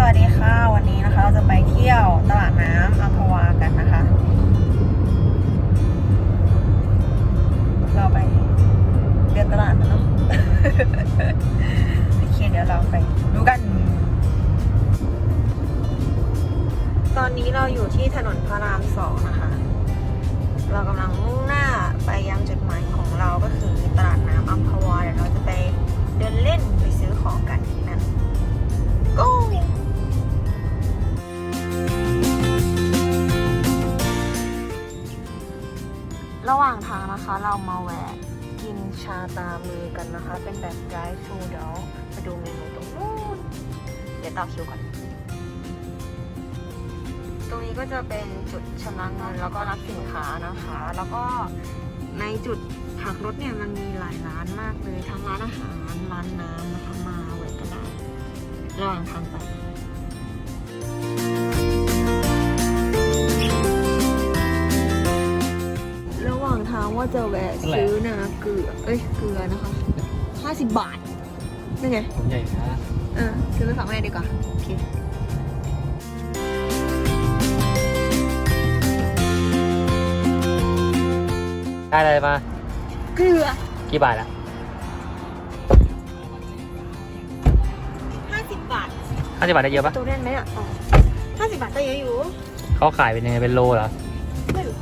สวัสดีค่ะ วันนี้นะคะเราจะไปเที่ยวตลาดน้ำอัมพวากันนะคะ เราไปเดินตลาดนะเนาะโอเคเดี๋ยวเราไปดูกัน ตอนนี้เราอยู่ที่ถนนพระรามสองนะคะ เรากำลังมุ่งหน้าไปยังจุดหมายของ ต่อคิวก่อน ตรงนี้ก็จะเป็นจุดชำระเงินแล้วก็รับสินค้านะคะ แล้วก็ในจุดพักรถเนี่ยมันมีหลายร้านมากเลยทั้งร้านอาหารร้านน้ำนะคะมาแวะกันได้ระหว่างทางไประหว่างทางว่าจะแวะซื้อน้ำเกลือ เอ้ย เกลือนะคะห้าสิบบาทนี่ไงผมใหญ่นะ เออซื้อไปฝากแม่ดีกว่า โอเคได้อะไรมา เกลือกี่บาทละห้าสิบบาทห้าสิบบาทได้เยอะปะตัวเล่นไหมอะอ๋อห้าสิบบาทก็เยอะอยู่ เขาขายเป็นยังไงเป็นโลเหรอ ไม่รู้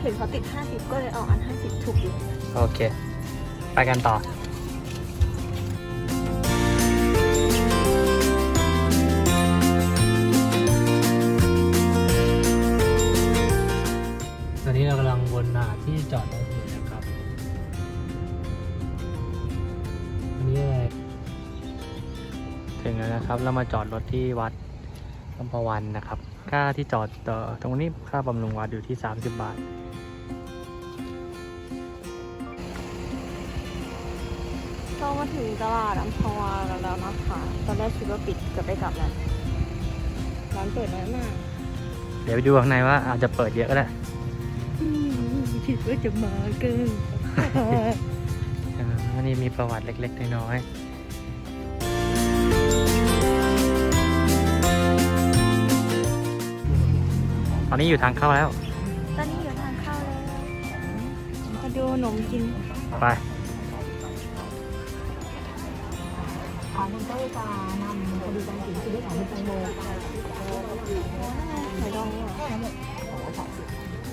เห็นเขาติดห้าสิบก็เลยเอาอันห้าสิบถูกอยู่ โอเค ไปกันต่อ ลังวนหาที่จอดรถอยู่นะครับ อันนี้อะไรถึงแล้วนะครับ เรามาจอดรถที่วัดอัมพวันนะครับ ค่าที่จอดเอ่อตรงนี้ค่าบำรุงวัดอยู่ที่ 30 บาทเรามาถึงตลาดอัมพวากันแล้วนะคะ ตอนแรกคิดว่าปิดจะไปกลับแล้วร้านเปิดน้อยมาก เดี๋ยวไปดูข้างในว่าอาจจะเปิดเยอะก็ได้ คิดว่าจะมาเกินอ่าอันนี้มีประวัติเล็กๆน้อยๆตอนนี้อยู่ทางเข้าแล้ว ตอนนี้อยู่ทางเข้าแล้วมาดูขนมกิน ไปทางคุณเต้จะนำคดีการเสียชีวิตของคุณแตงโมไข่ดองเนี่ย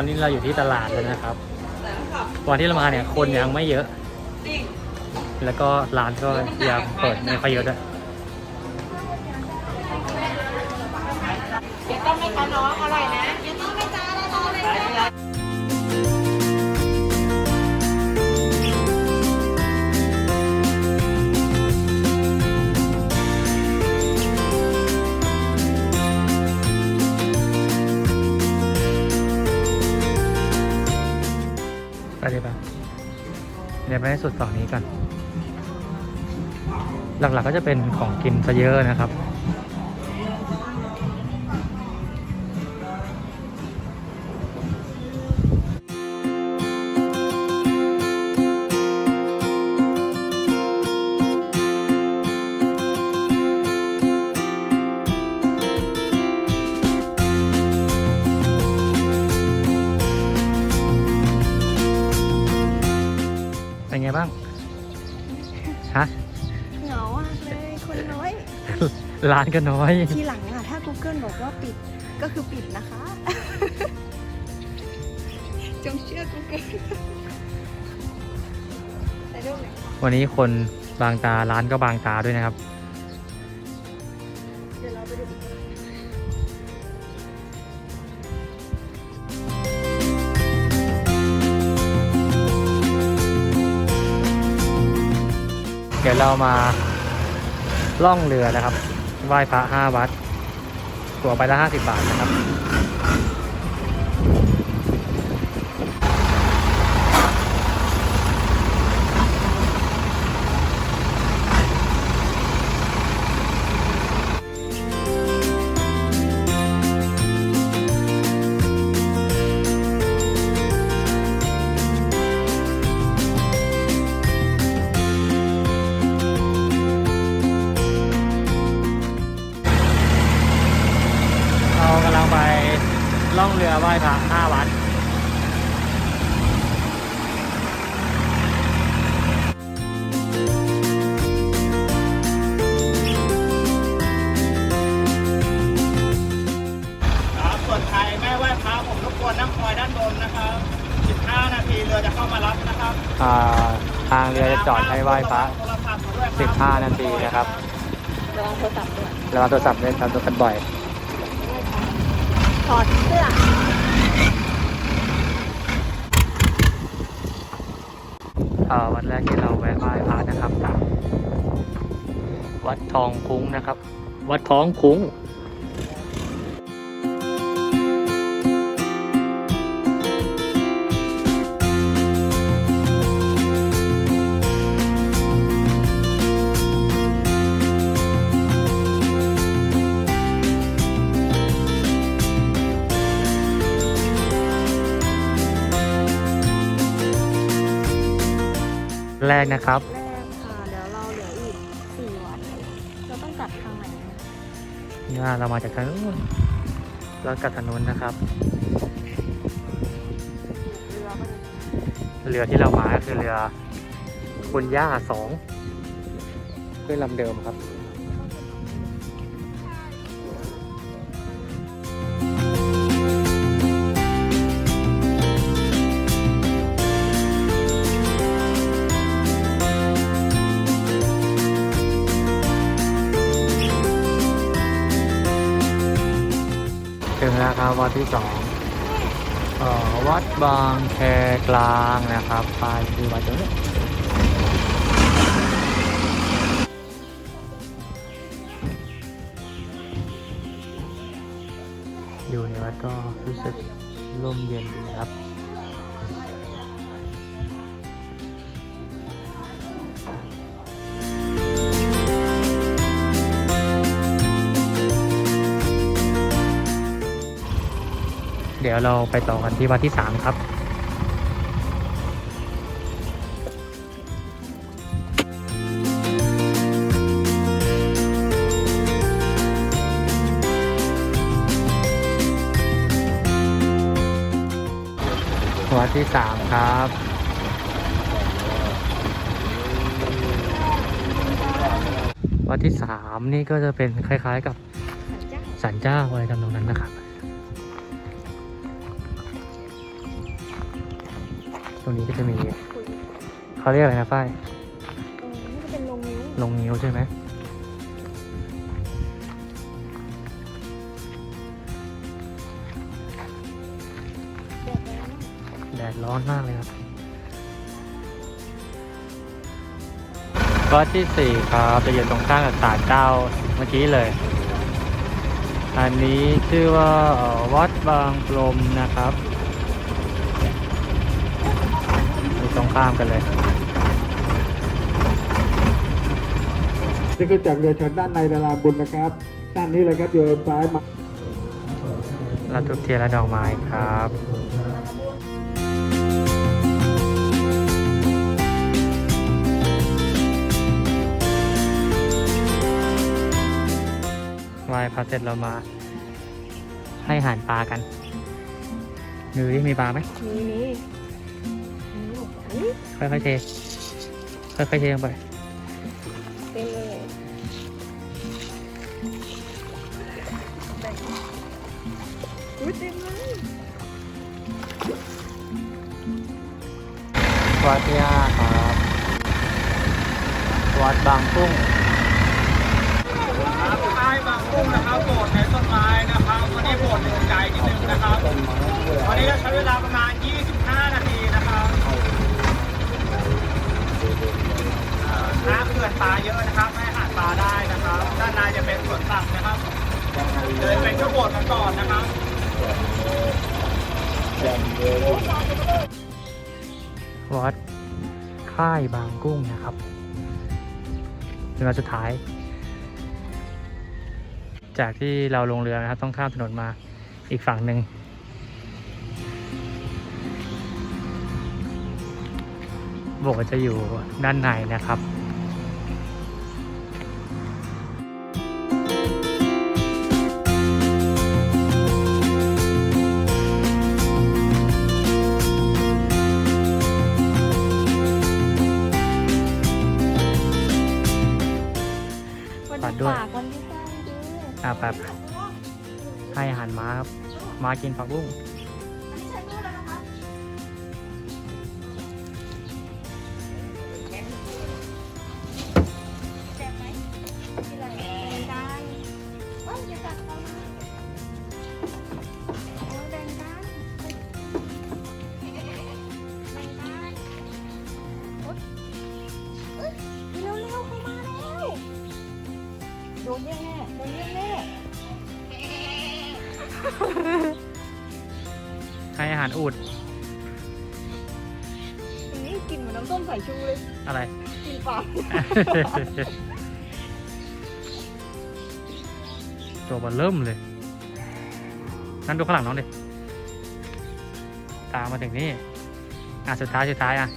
อนนี้เราอยู่ที่ตลาดแล้วนะครับ วันที่เรามาเนี่ยคนยังไม่เยอะ แล้วก็ร้านก็ยังเปิดไม่ค่อยเยอะด้วย ไปให้สุดตอนนี้ก่อนหลักๆก็จะเป็นของกินซะเยอะนะครับ ร้านก็น้อย ทีหลังอะถ้า Google บอกว่าปิดก็คือปิดนะคะ จงเชื่อ Google ไปดูไหนวันนี้คนบางตาร้านก็บางตาด้วยนะครับ เดี๋ยวเราไปดูอีกเดี๋ยวเรามาล่องเรือนะครับ ไหว้พระห้าวัด ตั๋วไปละห้าสิบบาทนะครับ ล่องเรือไหว้พระห้าวัดครับส่วนใครไม่ไหว้พระผมรบกวนนั่งคอยด้านบนนะครับ15นาทีเรือจะเข้ามารับนะครับอ่าทางเรือจะจอดให้ไหว้พระโทรศัพท์มาด้วยครับ 15 นาทีนะครับ ระวังโทรศัพท์ด้วย ระวังโทรศัพท์ด้วยครับโทรศัพท์บ่อย ถอดเสื้ออ่าวัดแรกที่เราแวะไหว้พระนะครับ วัดทองคุ้งนะครับ วัดท้องคุ้ง แรกนะครับ แรกค่ะเดี๋ยวเราเหลืออีกสี่วัน เราต้องกลับทางไหนนะนี่ว่าเรามาจากทางนู้นเรากลับทางนู้นนะครับ เรือมันเรือที่เรามาก็คือเรือคุณย่าสองขึ้นลำเดิมครับ ถึงแล้วครับวัดที่สองออวัดบางแคกลางนะครับปลายคือวัดตรงนี้อยู่ในวัดก็รู้สึกร่มเย็นดีครับ ดี๋ยวเราไปต่อกันที่วัดที่สามครับ วัดที่สามครับ วัดที่สามนี่ก็จะเป็นคล้าย ๆกับสัญเจ้าสันเจ้าอะไรทำนองนั้นนะครับ ตรงนี้ก็จะมีคุยเขาเรียกอะไรนะฝ้ายเออนี่จะเป็นลงนิ้วลงนิ้วใช่ไหมแดดแรงมากแดดร้อนมากเลยครับวัดที่สี่ครับจะอยู่ตรงข้างกับศาลเจ้าเมื่อกี้เลย อันนี้ชื่อว่าเอ่อวัดบางกลมนะครับ ข้ามกันเลย นี่คือจากเรือชนด้านในดาราบุญนะครับ ด้านนี้เลยครับโยนซ้ายมาเราทุบเทียนและดอกไม้ครับไหว้พระเสร็จเรามา ให้อาหารปลากันดูที่มีปลาไหมนี่นี่นี่ ค่อยๆเท ค่อยๆเทลงไปเต็มเลยอุ้ยเต็มเลยวัดที่ห้าครับวัดบางกุ้งครับใต้บางกุ้งนะครับโบสถ์ในต้นไม้นะครับวันนี้โบสถ์อยู่ไกลนิดนึงนะครับวันนี้เราใช้เวลาประมาณ 25 นาทีนะครับอ่าน้ำเขื่อน เยอะนะครับให้อาหารปลาได้นะครับ ด้านในจะเป็นสวนสัตว์นะครับ เลยเป็นข้าวโพดกันก่อนนะครับวัดค่ายบางกุ้งนะครับเป็นวันสุดท้าย จากที่เราลงเรือนะครับ ต้องข้ามถนนมาอีกฝั่งหนึ่งโบสถ์จะอยู่ด้านในนะครับ ด้วย ฝากวันที่สร้างด้วย อ่าแบบให้อาหารม้าครับ ม้ากินผักบุ้ง ห้อาหารอูดนี่กลินเหมือนน้ำส้มสายชูเลยอะไร กลินปากตัวเบอลเริ่มเลยนั่นดูข้างหลังน้องดิ ตามมาถึงนี่ อะ สุดท้าย สุดท้ายอะ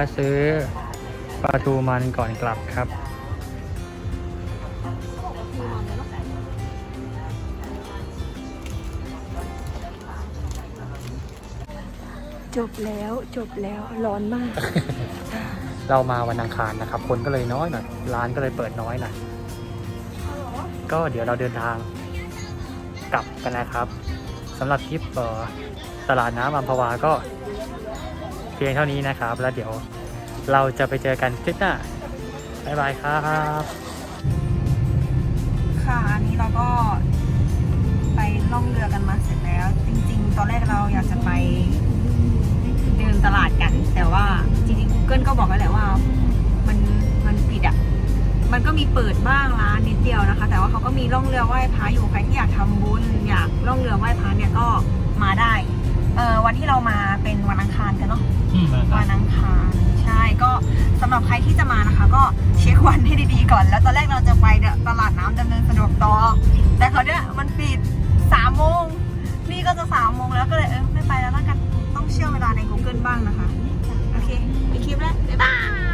ะซื้อปลาทูมันก่อนกลับครับ จบแล้วจบแล้วร้อนมาก เรามาวันอังคารนะครับ คนก็เลยน้อยหน่อยร้านก็เลยเปิดน้อยหน่อยก็เดี๋ยวเราเดินทางกลับกันนะครับสำหรับทริปเอ่อตลาดน้ำอัมพวาก็ เพียงเท่านี้นะครับ แล้วเดี๋ยวเราจะไปเจอกันคลิปหน้าบ๊ายบายครับ ค่ะอันนี้เราก็ไปล่องเรือกันมาเสร็จแล้ว จริง ๆ ตอนแรกเราอยากจะไปเดินตลาดกัน แต่ว่าจริงๆ Google ก็บอกแล้วแหละว่า มันมันปิดอะมันก็มีเปิดบ้างร้านนิดเดียวนะคะ แต่ว่าเขาก็มีล่องเรือไหว้พระอยู่ใครที่อยากทำบุญอยากล่องเรือไหว้พระเนี่ยก็มาได้เออวันที่เรามาเป็นวันอังคารกันเนาะ วันอังคารใช่ก็สำหรับใครที่จะมานะคะ ก็เช็ควันให้ดีๆก่อน แล้วตอนแรกเราจะไปเนี่ยตลาดน้ำดำเนินสะดวกต่อ แต่เขาเนี่ยมันปิดสามโมงนี่ก็จะสามโมงแล้วก็เลยเออไม่ไปแล้วละกันต้องเชื่อเวลาใน Google บ้างนะคะ โอเคมีคลิปแล้วบ๊ายบาย